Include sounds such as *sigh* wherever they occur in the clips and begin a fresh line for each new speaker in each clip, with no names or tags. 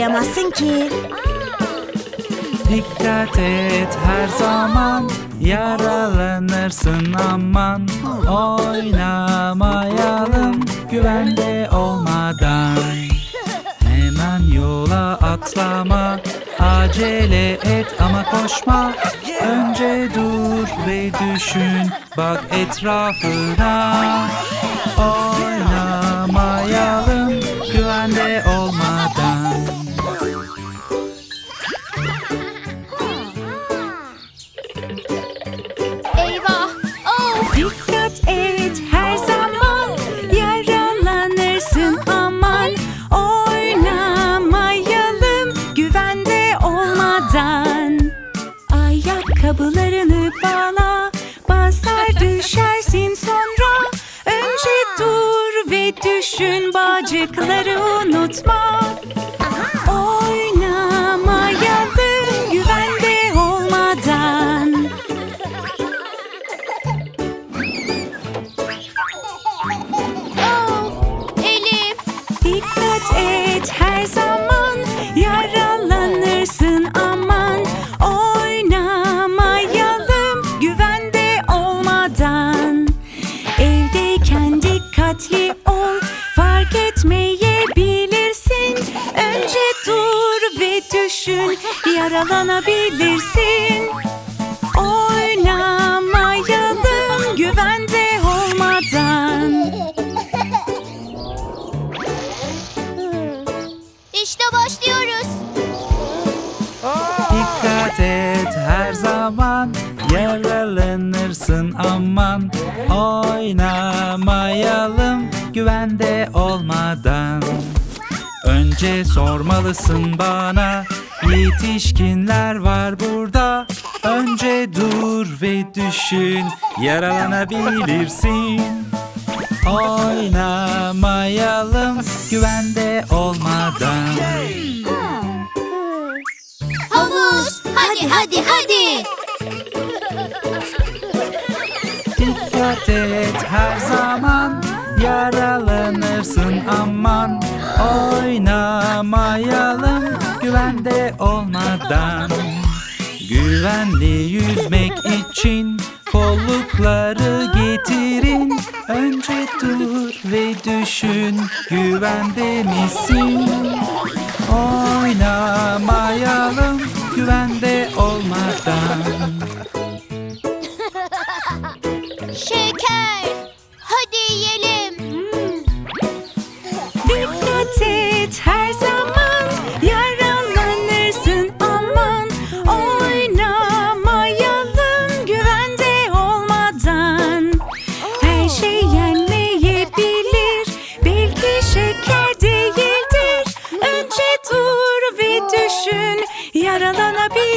atlayamazsın ki.
Dikkat et her zaman Yaralanırsın aman. Oynamayalım güvende olmadan. Hemen yola atlama Acele et ama koşma. Önce dur ve düşün Bak etrafına. Oynamayalım güvende olmadan
unutma yaralanabilirsin. Oynamayalım güvende olmadan.
İşte başlıyoruz.
Dikkat et her zaman Yaralanırsın aman. Oynamayalım güvende olmadan. Önce sormalısın bana Yetişkinler var burada. Önce dur ve düşün. Yaralanabilirsin. Oynamayalım. Güvende olmadan.
Havuz! Hadi hadi hadi!
Dikkat et her zaman. Yaralanırsın aman. Oynamayalım güvende olmadan. Güvenli yüzmek için Kollukları getirin. Önce dur ve düşün Güvende misin? Oynamayalım güvende olmadan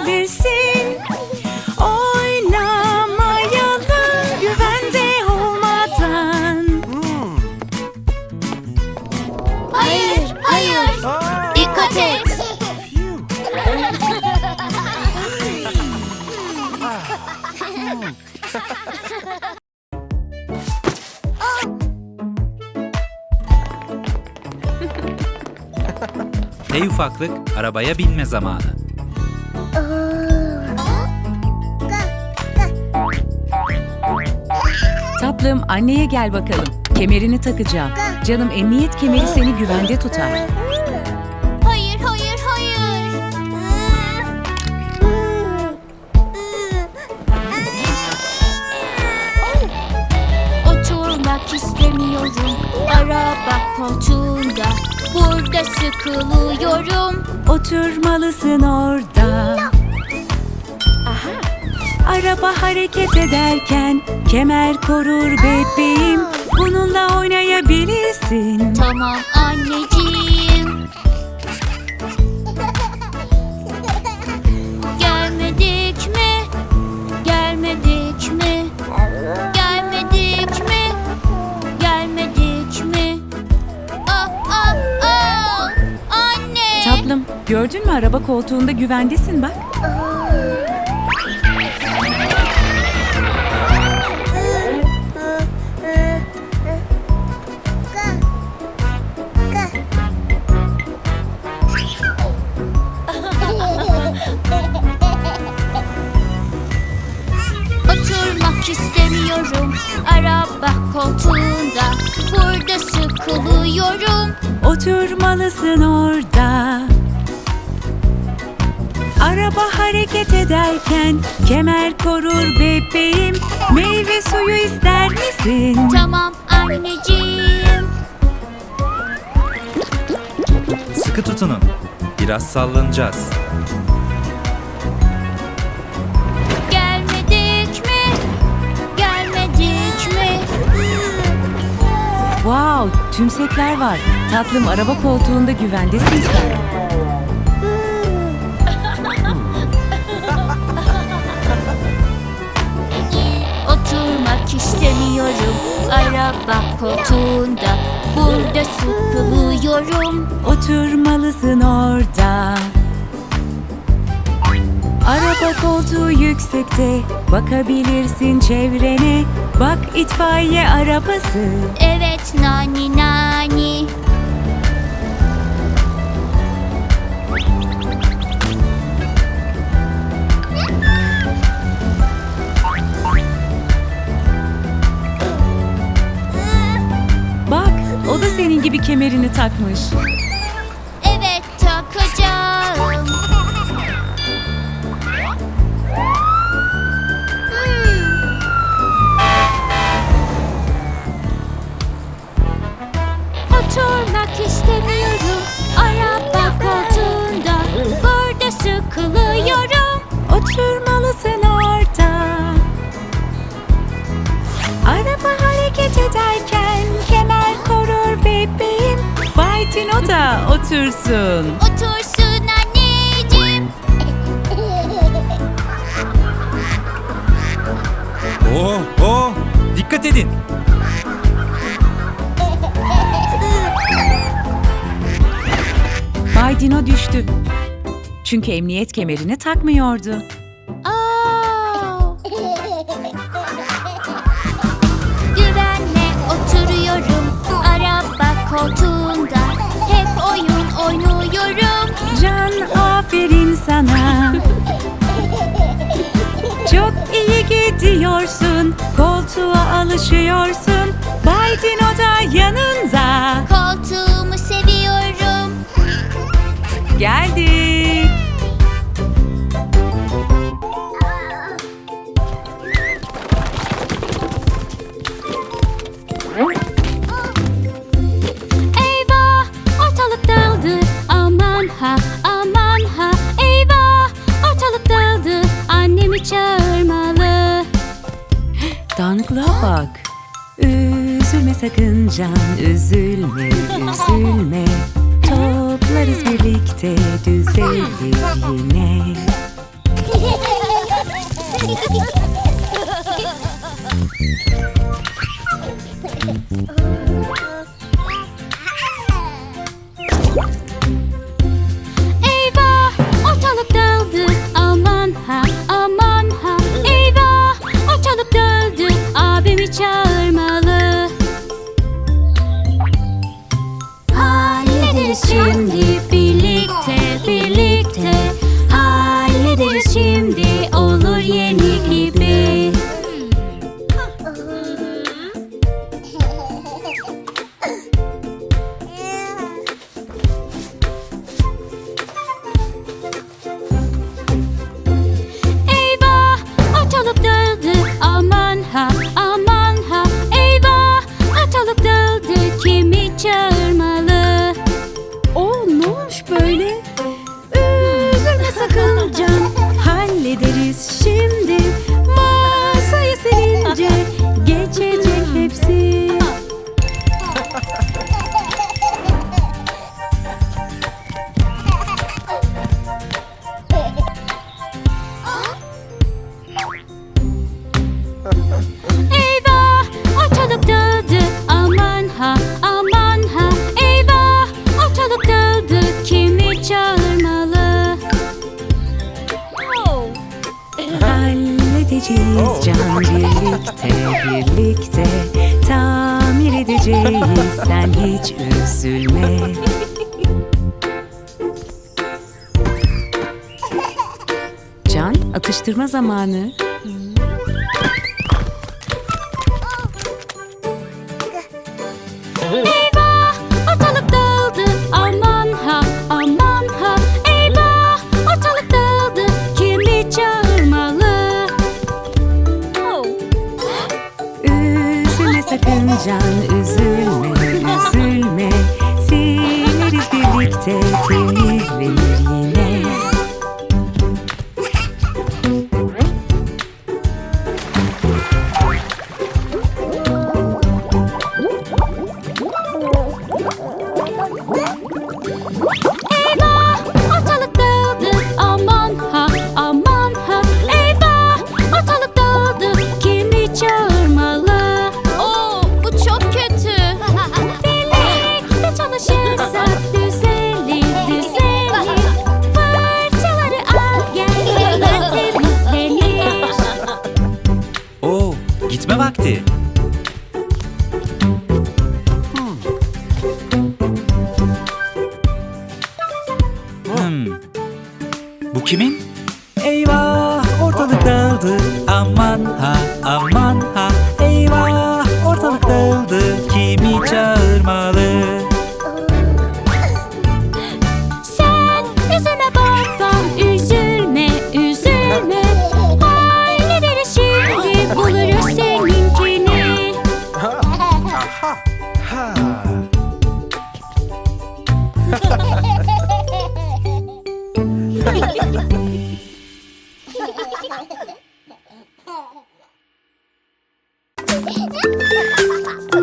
yaralanabilirsin oynamayalım güvende olmadan
Hayır, hayır. Dikkat et.
Hey ufaklık arabaya binme zamanı
Tatlım anneye gel bakalım. Kemerini takacağım. Canım emniyet kemeri seni güvende tutar.
Hayır, hayır, hayır. Oturmak istemiyorum. Araba koltuğunda. Burada sıkılıyorum.
Oturmalısın orada. Araba hareket ederken kemer korur bebeğim. Bununla oynayabilirsin.
Tamam anneciğim. Gelmedik mi? Gelmedik mi? Gelmedik mi? Gelmedik mi? Aa, aa, aa! Anne!
Tatlım gördün mü araba koltuğunda güvendesin bak. Oturmalısın orada. Araba hareket ederken kemer korur bebeğim. Meyve suyu ister misin?
Tamam anneciğim
Sıkı tutunun. Biraz sallanacağız.
Wow, tümsekler var. Tatlım araba koltuğunda güvendesin sen.
Oturmak istemiyorum Araba koltuğunda Burada sıkılıyorum
Oturmalısın orada. Araba koltuğu yüksekte, bakabilirsin çevrene. Bak itfaiye arabası.
Evet nani nani
Bak, o da senin gibi kemerini takmış.
İstemiyorum Araba koltuğunda Burada sıkılıyorum
Oturmalısın orada. Araba hareket ederken kemer korur bebeğim. Bay Tino da otursun.
Otursun anneciğim
Oh oh! Dikkat edin.
Dino düştü. Çünkü emniyet kemerini takmıyordu.
Aa! *laughs* Güvenle oturuyorum araba koltuğunda Hep oyun oynuyorum
Can aferin sana. Çok iyi gidiyorsun. Koltuğa alışıyorsun. Bay Dino da yanında. Geldik.
Eyvah ortalık dağıldı aman ha aman ha Eyvah ortalık dağıldı annemi çağırmalı
Dağınıklığa bak. Üzülme sakın can, üzülme, üzülme. Can atıştırma zamanı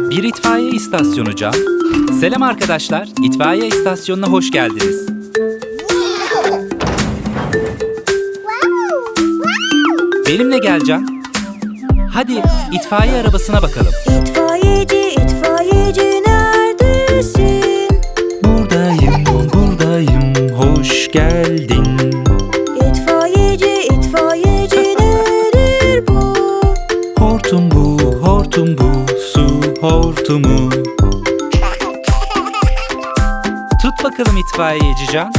Bir itfaiye istasyonu Can. Selam arkadaşlar, itfaiye istasyonuna hoş geldiniz. Benimle gel Can. Hadi itfaiye arabasına bakalım. İtfaiye bakalım itfaiyeci Can.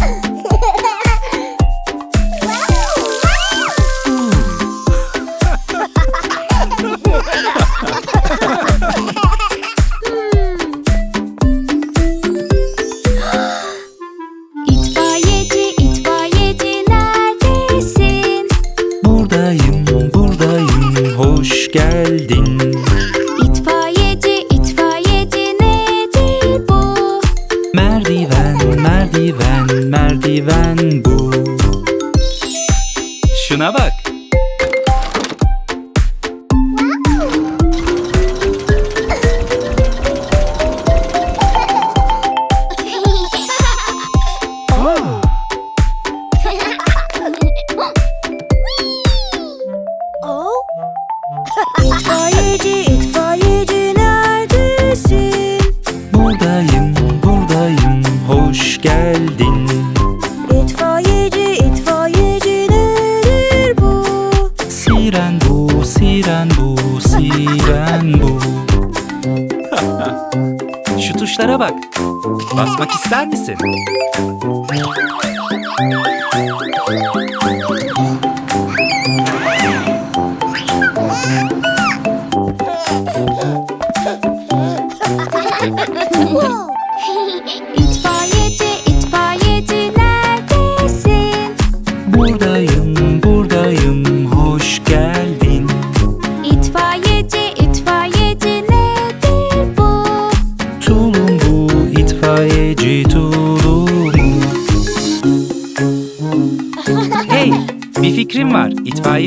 Bakmak ister misin?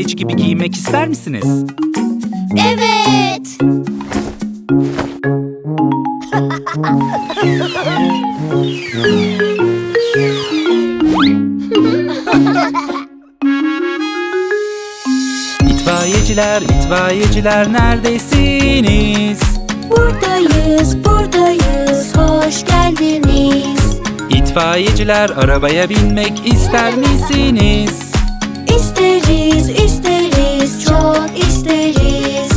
Stage gibi giymek ister misiniz?
Evet.
itfaiyeciler, itfaiyeciler neredesiniz?
Buradayız, buradayız, hoş geldiniz.
İtfaiyeciler arabaya binmek ister misiniz?
isteriz, isteriz, çok isteriz.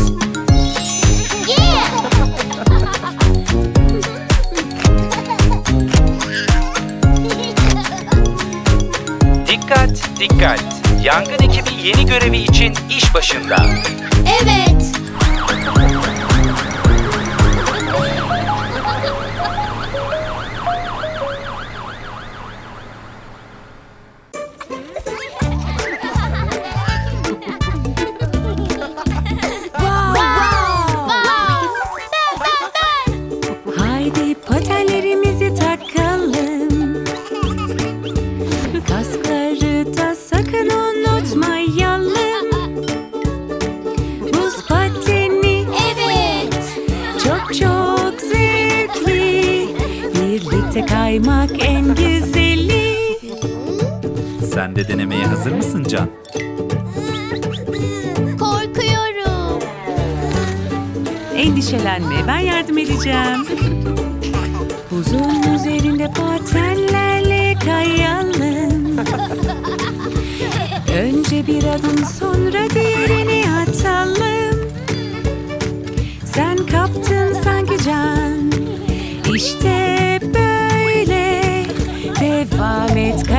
Dikkat, dikkat. Yangın ekibi yeni görevi için iş başında.
Evet.
Kaymak en güzeli.
Sen de denemeye hazır mısın Can?
Korkuyorum.
Endişelenme, ben yardım edeceğim. Buzun üzerinde patenlerle kayalım. Önce bir adım sonra diğerini atalım. Sen kaptın sanki can. İşte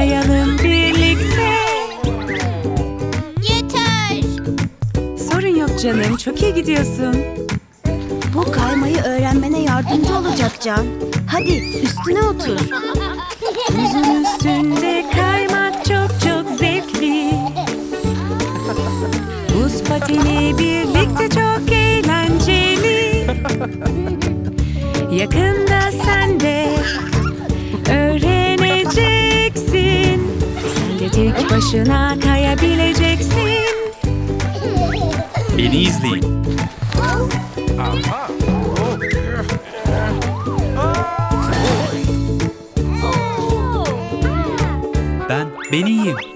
Kayalım birlikte.
Yeter.
Sorun yok canım, çok iyi gidiyorsun.
Bu kaymayı öğrenmene yardımcı olacak Can. Hadi üstüne otur.
Buzun üstünde kaymak çok çok zevkli. Buz pateni birlikte çok eğlenceli. *laughs* Yakında başına kayabileceksin.
Beni izleyin. Ben ben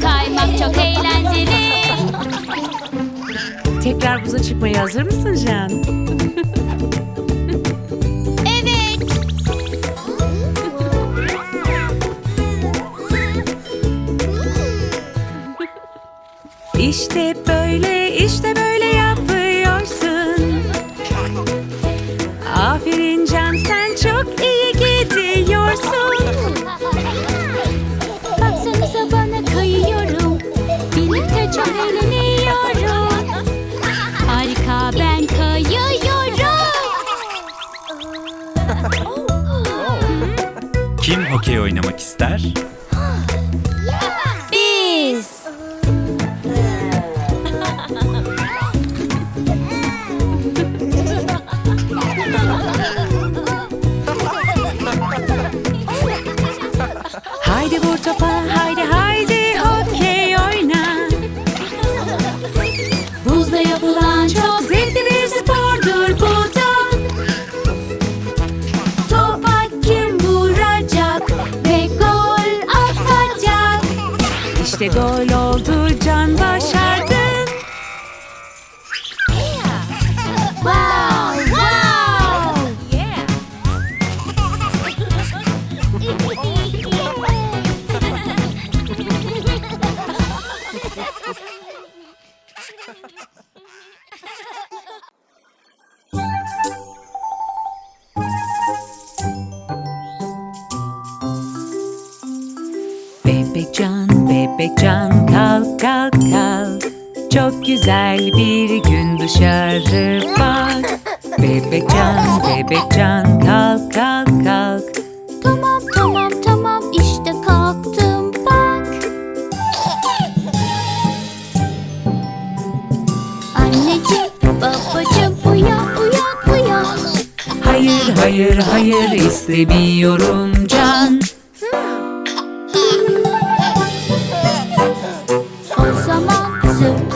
kaymak çok eğlenceli.
Tekrar buza çıkmaya hazır mısın Can?
Evet.
İşte böyle, işte böyle yapıyorsun. Aferin Can, sen çok iyi gidiyorsun.
Harika ben kayıyorum.
Kim hokey oynamak ister?
Başardın.
Wow, wow.
Bebek Can, bebek Can, kalk kalk. Güzel bir gün dışarı bak. Bebek Can, bebek Can, kalk kalk kalk.
Tamam tamam tamam işte kalktım bak. Anneciğim babacığım uyan uyan uyan.
Hayır hayır hayır istemiyorum Can.
O zaman zıp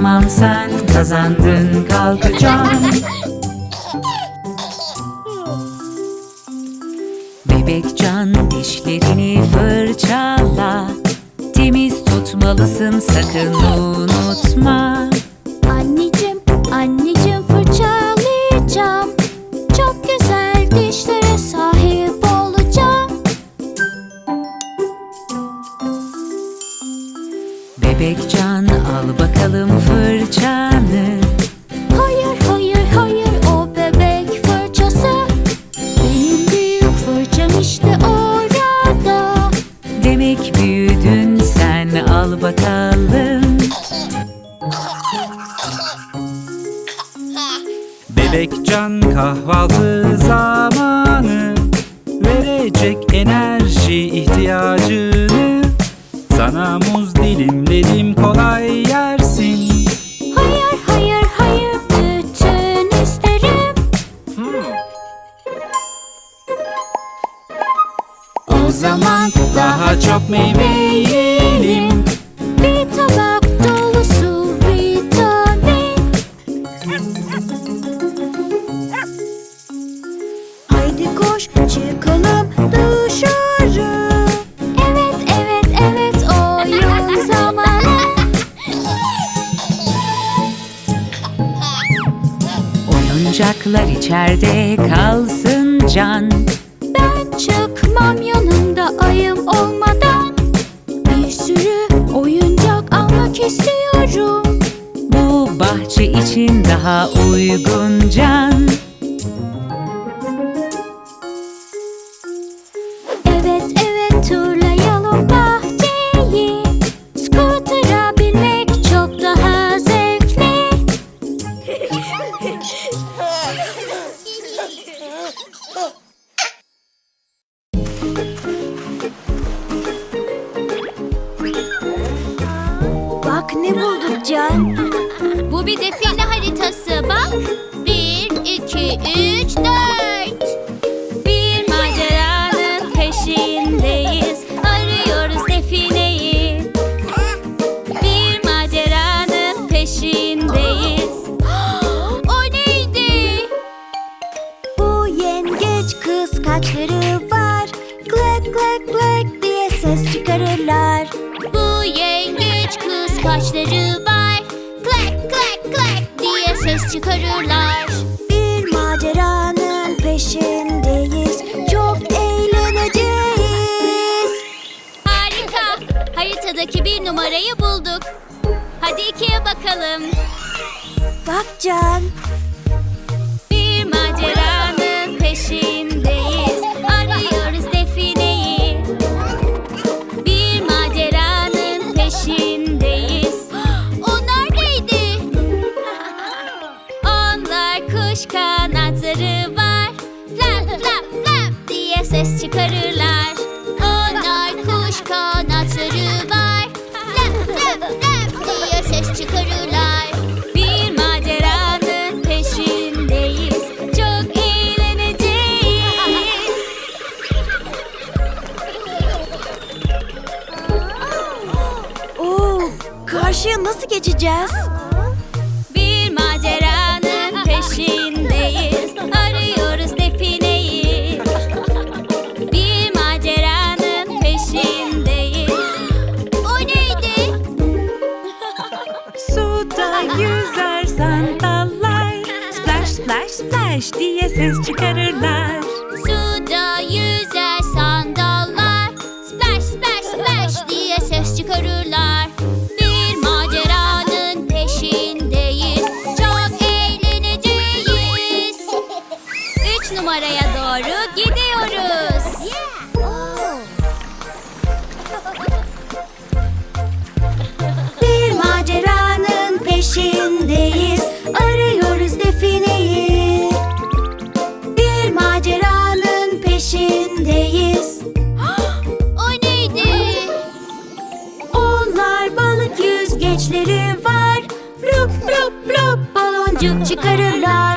Tamam sen kazandın kalkacağım. Bebek Can dişlerini fırçala. Temiz tutmalısın sakın unutma. bakalım.
Bebekcan kahvaltı zamanı Verecek enerji ihtiyacını. Sana muz dilimledim kolay yersin. Hayır hayır hayır bütün isterim.
O zaman
daha çok meyve yiyelim.
Oyuncaklar içeride kalsın can.
Ben çıkmam yanımda ayım olmadan. Bir sürü oyuncak almak istiyorum.
Bu bahçe için daha uygun can.
it is. Flash diye ses çıkarırlar.
Blup blup baloncuk çıkarırlar.